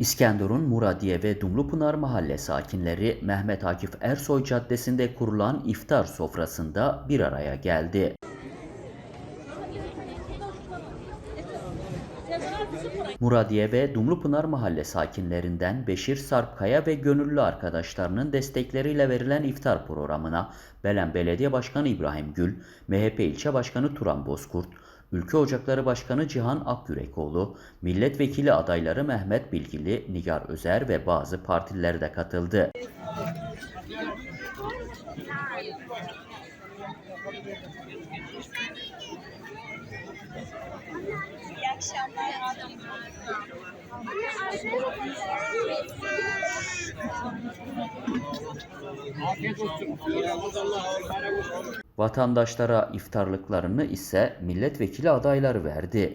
İskenderun, Muradiye ve Dumlupınar mahalle sakinleri Mehmet Akif Ersoy Caddesi'nde kurulan iftar sofrasında bir araya geldi. Muradiye ve Dumlupınar mahalle sakinlerinden Beşir Sarpkaya ve gönüllü arkadaşlarının destekleriyle verilen iftar programına Belen Belediye Başkanı İbrahim Gül, MHP İlçe Başkanı Turan Bozkurt, Ülke Ocakları Başkanı Cihan Akgürekoğlu, milletvekili adayları Mehmet Bilgili, Nigar Özer ve bazı partililer de katıldı. İyi akşamlar. Vatandaşlara iftarlıklarını ise milletvekili adayları verdi.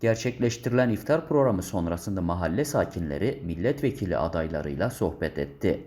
Gerçekleştirilen iftar programı sonrasında mahalle sakinleri milletvekili adaylarıyla sohbet etti.